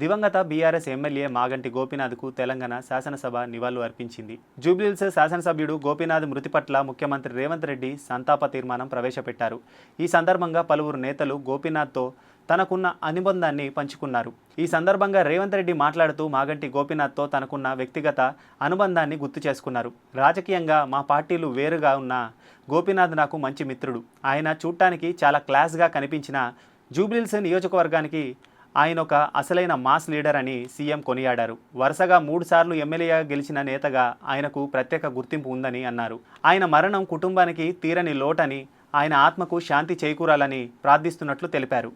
దివంగత BRS MLA Maganti గోపీనాథ్కు తెలంగాణ శాసనసభ నివాళులు అర్పించింది. జూబ్లీహిల్స్ శాసనసభ్యుడు గోపీనాథ్ మృతి పట్ల ముఖ్యమంత్రి రేవంత్ రెడ్డి సంతాప తీర్మానం ప్రవేశపెట్టారు. ఈ సందర్భంగా పలువురు నేతలు గోపీనాథ్తో తనకున్న అనుబంధాన్ని పంచుకున్నారు. ఈ సందర్భంగా రేవంత్ రెడ్డి మాట్లాడుతూ మాగంటి గోపీనాథ్తో తనకున్న వ్యక్తిగత అనుబంధాన్ని గుర్తు చేసుకున్నారు. రాజకీయంగా మా పార్టీలు వేరుగా ఉన్న గోపీనాథ్ నాకు మంచి మిత్రుడు. ఆయన చూడటానికి చాలా క్లాస్గా కనిపించిన జూబ్లీల్స్ నియోజకవర్గానికి ఆయన ఒక అసలైన మాస్ లీడర్ అని సీఎం కొనియాడారు. వరుసగా మూడుసార్లు ఎమ్మెల్యేగా గెలిచిన నేతగా ఆయనకు ప్రత్యేక గుర్తింపు ఉందని అన్నారు. ఆయన మరణం కుటుంబానికి తీరని లోటని ఆయన ఆత్మకు శాంతి చేకూరాలని ప్రార్థిస్తున్నట్లు తెలిపారు.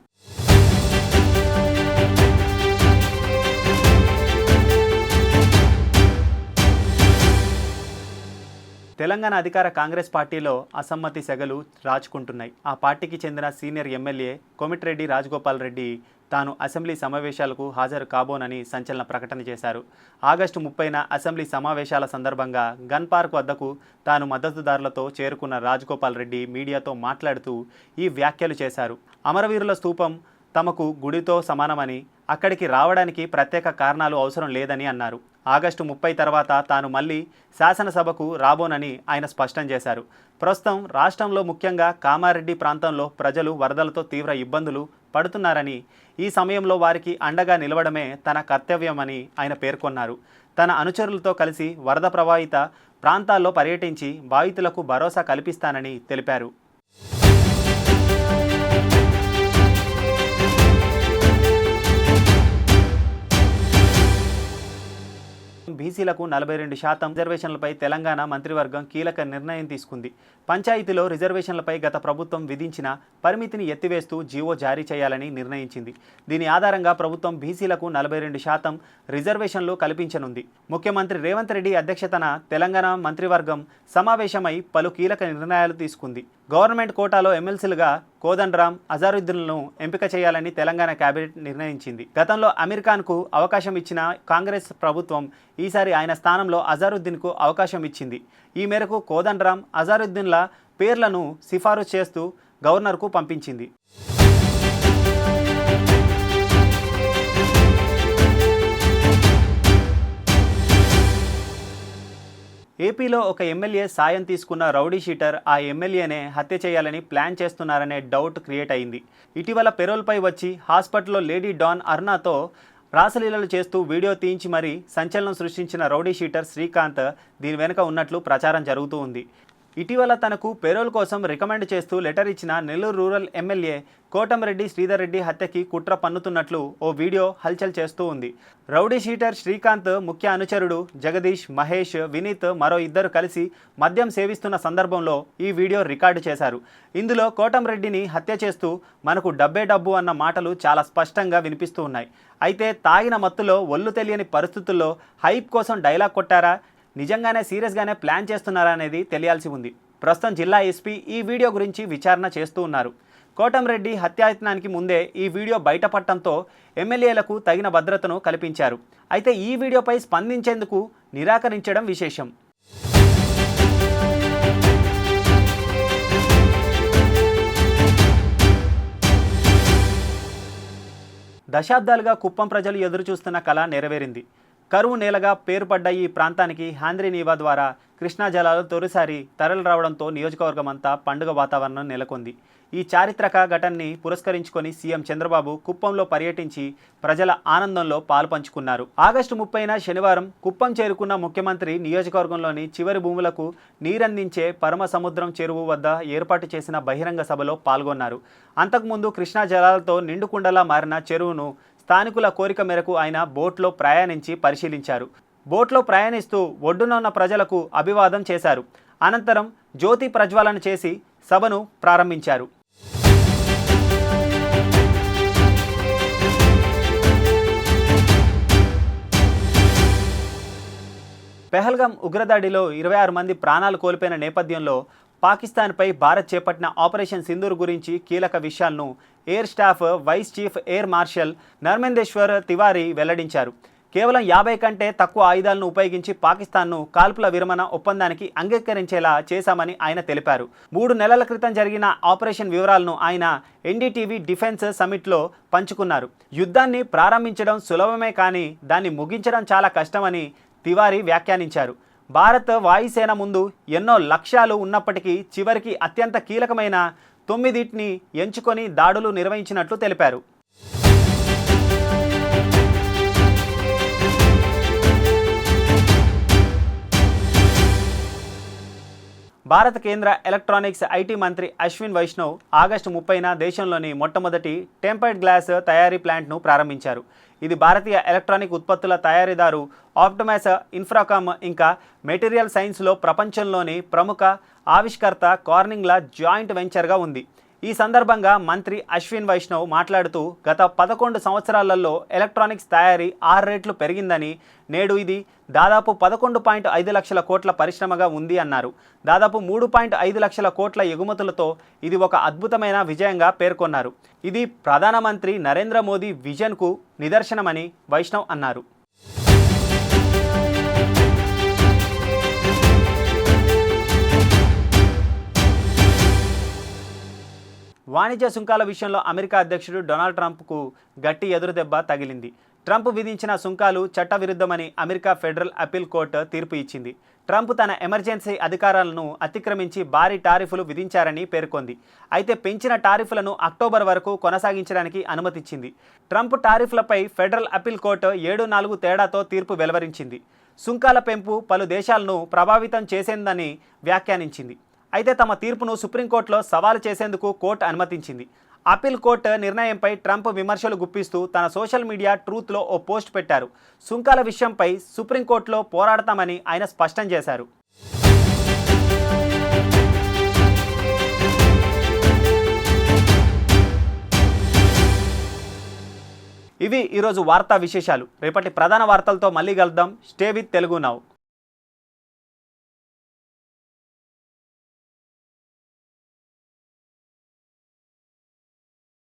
తెలంగాణ అధికార కాంగ్రెస్ పార్టీలో అసమ్మతి సెగలు రాచుకుంటున్నాయి. ఆ పార్టీకి చెందిన సీనియర్ ఎమ్మెల్యే కోమిటిరెడ్డి రాజగోపాల్ రెడ్డి తాను అసెంబ్లీ సమావేశాలకు హాజరు కాబోనని సంచలన ప్రకటన చేశారు. ఆగస్టు ముప్పైన అసెంబ్లీ సమావేశాల సందర్భంగా గన్ పార్క్ వద్దకు తాను మద్దతుదారులతో చేరుకున్న రాజగోపాల్ రెడ్డి మీడియాతో మాట్లాడుతూ ఈ వ్యాఖ్యలు చేశారు. అమరవీరుల స్తూపం తమకు గుడితో సమానమని అక్కడికి రావడానికి ప్రత్యేక కారణాలు అవసరం లేదని అన్నారు. ఆగస్టు ముప్పై తర్వాత తాను మళ్ళీ శాసనసభకు రాబోనని ఆయన స్పష్టం చేశారు. ప్రస్తుతం రాష్ట్రంలో ముఖ్యంగా కామారెడ్డి ప్రాంతంలో ప్రజలు వరదలతో తీవ్ర ఇబ్బందులు పడుతున్నారని ఈ సమయంలో వారికి అండగా నిలవడమే తన కర్తవ్యమని ఆయన పేర్కొన్నారు. తన అనుచరులతో కలిసి వరద ప్రభావిత ప్రాంతాల్లో పర్యటించి బాధితులకు భరోసా కల్పిస్తానని తెలిపారు. బీసీలకు నలభై రెండు శాతం రిజర్వేషన్లపై తెలంగాణ మంత్రివర్గం కీలక నిర్ణయం తీసుకుంది. పంచాయతీలో రిజర్వేషన్లపై గత ప్రభుత్వం విధించిన పరిమితిని ఎత్తివేస్తూ జీవో జారీ చేయాలని నిర్ణయించింది. దీని ఆధారంగా ప్రభుత్వం బీసీలకు నలభై రెండు శాతం రిజర్వేషన్లు కల్పించనుంది. ముఖ్యమంత్రి రేవంత్ రెడ్డి అధ్యక్షతన తెలంగాణ మంత్రివర్గం సమావేశమై పలు కీలక నిర్ణయాలు తీసుకుంది. గవర్నమెంట్ కోటాలో ఎమ్మెల్సీలుగా కోదండరామ్ అజారుద్దీన్లను ఎంపిక చేయాలని తెలంగాణ కేబినెట్ నిర్ణయించింది. గతంలో అమీర్ ఖాన్కు అవకాశం ఇచ్చిన కాంగ్రెస్ ప్రభుత్వం ఈసారి ఆయన స్థానంలో అజారుద్దీన్కు అవకాశం ఇచ్చింది. ఈ మేరకు కోదండరామ్ అజారుద్దీన్ల పేర్లను సిఫారసు చేస్తూ గవర్నర్కు పంపించింది. ఏపీలో ఒక ఎమ్మెల్యే సాయం తీసుకున్న రౌడీ షీటర్ ఆ ఎమ్మెల్యేనే హత్య చేయాలని ప్లాన్ చేస్తున్నారనే డౌట్ క్రియేట్ అయింది. ఇటీవల పెరోల్పై వచ్చి హాస్పిటల్లో లేడీ డాన్ అర్నాతో రాసలీలలు చేస్తూ వీడియో తీయించి మరీ సంచలనం సృష్టించిన రౌడీ షీటర్ శ్రీకాంత్ దీని వెనుక ఉన్నట్లు ప్రచారం జరుగుతూ ఉంది. ఇటీవల తనకు పెరోల్ కోసం రికమెండ్ చేస్తూ లెటర్ ఇచ్చిన నెల్లూరు రూరల్ ఎమ్మెల్యే కోటంరెడ్డి శ్రీధర్ రెడ్డి హత్యకి కుట్ర పన్నుతున్నట్లు ఓ వీడియో హల్చల్ చేస్తూ ఉంది. రౌడీ షీటర్ శ్రీకాంత్ ముఖ్య అనుచరుడు జగదీష్ మహేష్ వినీత్ మరో ఇద్దరు కలిసి మద్యం సేవిస్తున్న సందర్భంలో ఈ వీడియో రికార్డు చేశారు. ఇందులో కోటంరెడ్డిని హత్య చేస్తూ మనకు డబ్బే డబ్బు అన్న మాటలు చాలా స్పష్టంగా వినిపిస్తూ ఉన్నాయి. అయితే తాగిన మత్తులో ఒళ్ళు తెలియని పరిస్థితుల్లో హైప్ కోసం డైలాగ్ కొట్టారా? నిజంగానే సీరియస్గానే ప్లాన్ చేస్తున్నారా అనేది తెలియాల్సి ఉంది. ప్రస్తుతం జిల్లా ఎస్పీ ఈ వీడియో గురించి విచారణ చేస్తూ ఉన్నారు. కోటంరెడ్డి హత్యాయత్నానికి ముందే ఈ వీడియో బయటపడటంతో ఎమ్మెల్యేలకు తగిన భద్రతను కల్పించారు. అయితే ఈ వీడియోపై స్పందించేందుకు నిరాకరించడం విశేషం. దశాబ్దాలుగా కుప్పం ప్రజలు ఎదురుచూస్తున్న కళ నెరవేరింది. కరువు నేలగా పేరుపడ్డ ఈ ప్రాంతానికి హ్యాంద్రీ నీవా ద్వారా కృష్ణా జలాలు తొలిసారి తరలి రావడంతో నియోజకవర్గం అంతా పండుగ వాతావరణం నెలకొంది. ఈ చారిత్రక ఘటనని పురస్కరించుకొని సీఎం చంద్రబాబు కుప్పంలో పర్యటించి ప్రజల ఆనందంలో పాల్పంచుకున్నారు ఆగస్టు ముప్పైన శనివారం కుప్పం చేరుకున్న ముఖ్యమంత్రి నియోజకవర్గంలోని చివరి భూములకు నీరందించే పరమ సముద్రం చెరువు వద్ద ఏర్పాటు చేసిన బహిరంగ సభలో పాల్గొన్నారు. అంతకుముందు కృష్ణా జలాలతో నిండుకుండలా మారిన చెరువును స్థానికుల కోరిక మేరకు ఆయన బోట్లో ప్రయాణించి పరిశీలించారు. బోట్లో ప్రయాణిస్తూ ఒడ్డున ఉన్న ప్రజలకు అభివాదం చేశారు. అనంతరం జ్యోతి ప్రజ్వాలన చేసి సభను ప్రారంభించారు. పెహల్గాం ఉగ్రదాడిలో ఇరవై ఆరు మంది ప్రాణాలు కోల్పోయిన నేపథ్యంలో పాకిస్తాన్పై భారత్ చేపట్టిన ఆపరేషన్ సింధూర్ గురించి కీలక విషయాలను air staff vice chief air marshal Narmadeshwar Tiwari వెల్లడించారు. కేవలం యాభై కంటే తక్కువ ఆయుధాలను ఉపయోగించి పాకిస్తాన్ను కాల్పుల విరమణ ఒప్పందానికి అంగీకరించేలా చేశామని ఆయన తెలిపారు. మూడు నెలల క్రితం జరిగిన ఆపరేషన్ వివరాలను ఆయన ఎన్డీటీవీ డిఫెన్స్ సమిట్లో పంచుకున్నారు. యుద్ధాన్ని ప్రారంభించడం సులభమే కానీ దాన్ని ముగించడం చాలా కష్టమని తివారీ వ్యాఖ్యానించారు. భారత్ వాయుసేన ముందు ఎన్నో లక్ష్యాలు ఉన్నప్పటికీ చివరికి అత్యంత కీలకమైన తొమ్మిదిటిని ఎంచుకొని దాడులు నిర్వహించినట్లు తెలిపారు. భారత కేంద్ర ఎలక్ట్రానిక్స్ ఐటీ మంత్రి అశ్విన్ వైష్ణవ్ ఆగస్టు ముప్పైన దేశంలోని మొట్టమొదటి టెంపర్డ్ గ్లాస్ తయారీ ప్లాంట్ను ప్రారంభించారు. ఇది భారతీయ ఎలక్ట్రానిక్ ఉత్పత్తుల తయారీదారు ఆప్టమాస్ ఇన్ఫ్రాకామ్ ఇంకా మెటీరియల్ సైన్స్లో ప్రపంచంలోని ప్రముఖ ఆవిష్కర్త కార్నింగ్ల జాయింట్ వెంచర్గా ఉంది. ఈ సందర్భంగా మంత్రి అశ్విన్ వైష్ణవ్ మాట్లాడుతూ గత పదకొండు సంవత్సరాలలో ఎలక్ట్రానిక్స్ తయారీ ఆరు రెట్లు పెరిగిందని నేడు ఇది దాదాపు పదకొండు పాయింట్ ఐదు లక్షల కోట్ల పరిశ్రమగా ఉంది అన్నారు. దాదాపు మూడు పాయింట్ ఐదు లక్షల కోట్ల ఎగుమతులతో ఇది ఒక అద్భుతమైన విజయంగా పేర్కొన్నారు. ఇది ప్రధానమంత్రి నరేంద్ర మోదీ విజన్కు నిదర్శనమని వైష్ణవ్ అన్నారు. వాణిజ్య సుంకాల విషయంలో అమెరికా అధ్యక్షుడు డొనాల్డ్ ట్రంప్కు గట్టి ఎదురుదెబ్బ తగిలింది. ట్రంప్ విధించిన సుంకాలు చట్టవిరుద్ధమని అమెరికా ఫెడరల్ అప్పీల్ కోర్టు తీర్పు ఇచ్చింది. ట్రంప్ తన ఎమర్జెన్సీ అధికారాలను అతిక్రమించి భారీ టారిఫ్లు విధించారని పేర్కొంది. అయితే పెంచిన టారిఫ్లను అక్టోబర్ వరకు కొనసాగించడానికి అనుమతిచ్చింది. ట్రంప్ టారిఫ్లపై ఫెడరల్ అప్పీల్ కోర్టు ఏడు నాలుగు తేడాతో తీర్పు వెలువరించింది. సుంకాల పెంపు పలు దేశాలను ప్రభావితం చేసిందని వ్యాఖ్యానించింది. అయితే తమ తీర్పును సుప్రీంకోర్టులో సవాలు చేసేందుకు కోర్టు అనుమతించింది. అప్పీల్ కోర్టు నిర్ణయంపై ట్రంప్ విమర్శలు గుప్పిస్తూ తన సోషల్ మీడియా ట్రూత్లో ఓ పోస్ట్ పెట్టారు. సుంకాల విషయంపై సుప్రీంకోర్టులో పోరాడతామని ఆయన స్పష్టం చేశారు. ఇవి ఈరోజు వార్తా విశేషాలు. రేపటి ప్రధాన వార్తలతో మళ్ళీ కలుద్దాం. Stay with Telugu now.